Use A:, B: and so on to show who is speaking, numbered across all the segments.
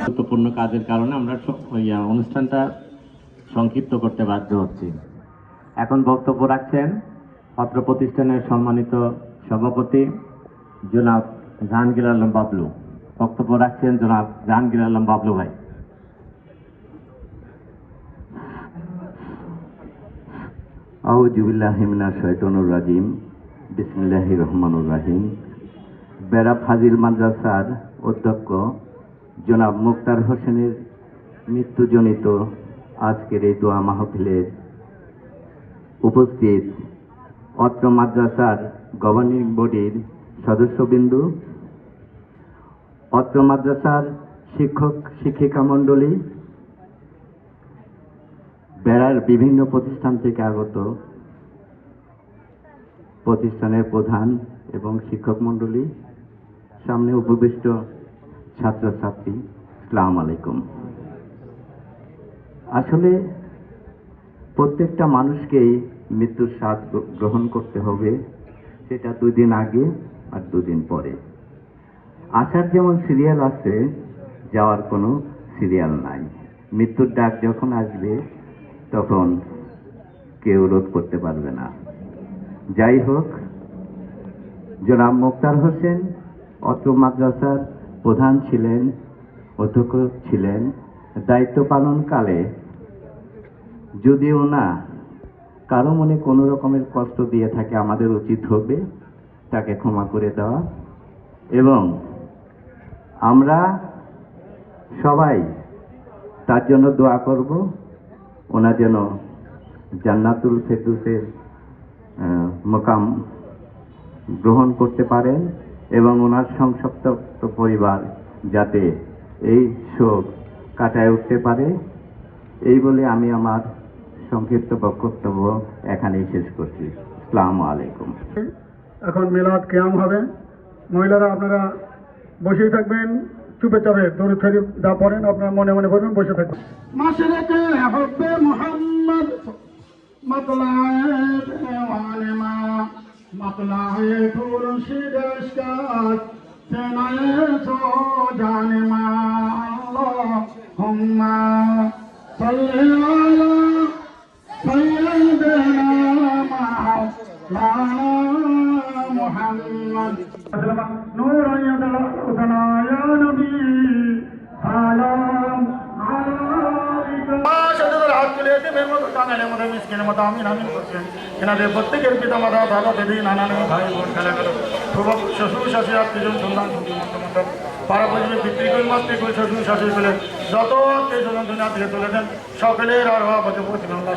A: গুরুত্বপূর্ণ কাজের কারণে আমরা অনুষ্ঠানটা সংক্ষিপ্ত করতে বাধ্য হচ্ছি। এখন বক্তব্য রাখছেন পত্র প্রতিষ্ঠানের সম্মানিত সভাপতি জনাব জাহাঙ্গীর আলম বাবলু। বক্তব্য রাখছেন জনাব জাহাঙ্গীর আলম বাবলু ভাই।
B: আউজুবিল্লাহিমিনা শৈতনুর রাজিম। বিসমিল্লাহি রহমানুর রাহিম। বেড়া ফাজিল মাদ্রাসার অধ্যক্ষ জনাব মুক্তার হোসেনের মৃত্যুজনিত আজকের এই দোয়া মাহফিলের উপস্থিত অত্র মাদ্রাসার গভর্নিং বডির সদস্যবিন্দু, অত্র মাদ্রাসার শিক্ষক, শিক্ষিকা মণ্ডলী, বেড়ার বিভিন্ন প্রতিষ্ঠান থেকে আগত প্রতিষ্ঠানের প্রধান এবং শিক্ষক মণ্ডলী, সামনে উপবিষ্ট ছাত্রছাত্রী, সালাম আলাইকুম। আসলে প্রত্যেকটা মানুষকেই মৃত্যুর স্বাদ গ্র- গ্রহণ করতে হবে, সেটা দুদিন আগে আর দুদিন পরে। আসার যেমন সিরিয়াল আছে, যাওয়ার কোনো সিরিয়াল নাই। মৃত্যুর ডাক যখন আসবে, তখন কেউ রোধ করতে পারবে না। যাই হোক, জনাব মোক্তার হোসেন, অত্র মাদ্রাসার প্রধান ছিলেন, অধ্যক্ষ ছিলেন, দায়িত্ব পালনকালে যদিও না কারও মনে কোনো রকমের কষ্ট দিয়ে থাকে আমাদের উচিত হবে তাকে ক্ষমা করে দেওয়া। এবং আমরা সবাই তার জন্য দোয়া করব। ওনা যেন জান্নাতুল ফেরদুসের মোকাম গ্রহণ করতে পারেন এবং ওনার সংসপ্ত পরিবার যাতে এই শোক কাটায় উঠতে পারে। এই বলে আমি আমার সংক্ষিপ্ত বক্তব্য এখানেই শেষ করছি। আসসালামু আলাইকুম।
C: এখন মিলাদ কেয়াম হবে। মহিলারা আপনারা বসেই থাকবেন চুপে চাপে দৌড়ে শরীফ যা পড়েন আপনারা মনে মনে পড়বেন বসে থাকবেন। মাসরেকে হব্বে মোহাম্মদ মতলায়ে দেওয়ানে মা মতলায়ে খুরশিদ ইশকাত তেনায়ে সো জানে محمد نورا يدلقنا يا نبي এনাদের প্রত্যেকের পিতা মাতা, দাদা, দিদি নানান ভাই, বোন, খেলা গেল শ্বশুর, শাশুড়ি, আত্মীয়জন, সন্তান পাড়া পরিবে পিতৃকুল মাতৃকুল শ্বশুর, শাশুড়ি পেলেন যত আত্মীয়জন চলে দেন সকলের আর হওয়া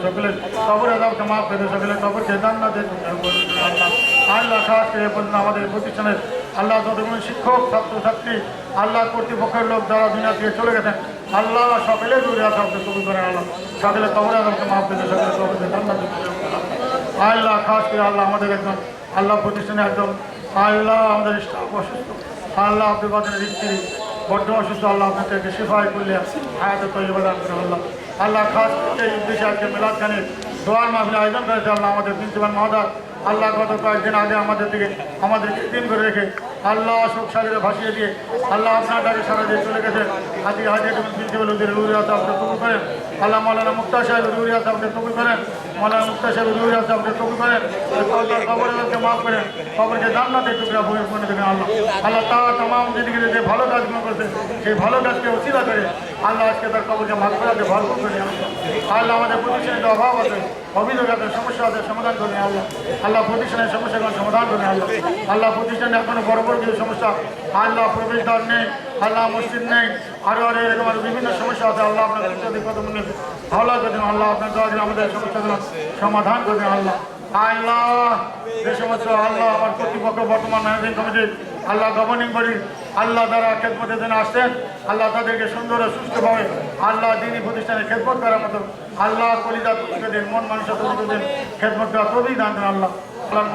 C: সকলের কবর মাফ সকলের আল্লাহ। আল্লাহ করে এ পর্যন্ত আমাদের প্রতিষ্ঠানের আল্লাহ যতগুলো শিক্ষক, ছাত্রছাত্রী, আল্লাহ কর্তৃপক্ষের লোক যারা দুনিয়া দিয়ে চলে গেছেন, আল্লাহ সকলে দূরে আসা আপনি কবুল করেন আল্লাহ। সকলের কবর আদাবকে মাফ করে সকলের কবরকে আল্লাহ খাস করে আল্লাহ আমাদের একজন, আল্লাহ প্রতিষ্ঠানে একজন, আল্লাহ আমাদের স্টাফ অসুস্থ, আল্লাহ আপনি বাজারের স্ত্রী বড্ড অসুস্থ, আল্লাহ আপনাকে শিফাই করলে হায়াতে তৈরি করে আল্লাহ। আল্লাহ খাস করে উদ্দেশ্যে আজকে মেলাদ খানের দোয়ার মাহফিল আয়োজন করেছে আল্লাহ আমাদের প্রিন্সিপাল মহোদয়। আল্লাহ গত কয়েকদিন আগে আমাদের দিকে, আমাদেরকে দিন করে রেখে আল্লাহ শোক সাগরে ভাসিয়ে দিয়ে আল্লাহ আপনার ডাকে সারা দিয়ে চলে গেছেন আজকে হাজির প্রিন্সিপাল উদ্দিন রুরিয়াত আপনি কবুল করেন। আল্লাহ মৌলানা মুক্তা সাহেব রুরিয়াত আপনি কবুল করেন। মৌলানা মুক্তা সাহেব রুরিয়াত আপনি কবুল করেন। খবরকে মাফ করেন। খবরকে জান্নাতে টুকরা বই করে দেবেন আল্লাহ। আল্লাহ তা তাম জিদিকে যে ভালো কাজগুলো করছে, সেই ভালো কাজকে অসিলা করে আল্লাহ আজকে তার খবরকে মাফ করাতে ভরপুর করে আল্লাহ আমাদের প্রতিষ্ঠানের অভাব আছে, অভিযোগ আছে, সমস্যা আছে, সমাধান করবেন আল্লাহ। আল্লাহ প্রতিষ্ঠানের সমস্যাগুলো সমাধান করবেন আল্লাহ। আল্লাহ প্রতিষ্ঠানে এখনও বড় বড় কিছু সমস্যা, আল্লাহ প্রবেশদ্বার নেই, আল্লাহ মসজিদ নেই, আরও আরও এরকম বিভিন্ন সমস্যা আছে, আল্লাহ আপনার কত মনে ভালো করবেন আল্লাহ আপনার দোয়া আমাদের সমস্যাগুলো সমাধান করবেন আল্লাহ। আল্লাহ, যে সমস্ত আল্লাহ আমার কর্তৃপক্ষ, বর্তমান ম্যানেজিং কমিটির আল্লাহ গভর্নিং করি। আল্লাহ তারা খেদমতের জন্য আসছেন আল্লাহ তাদেরকে সুন্দর ও সুস্থভাবে আল্লাহ দিনই প্রতিষ্ঠানে খেদমত করার মতো আল্লাহ কলিদা তুলিকে দিন, মন মানুষের তুলিকে দিন খেদমত করা তবেই দান দেন আল্লাহ। আল্লাহ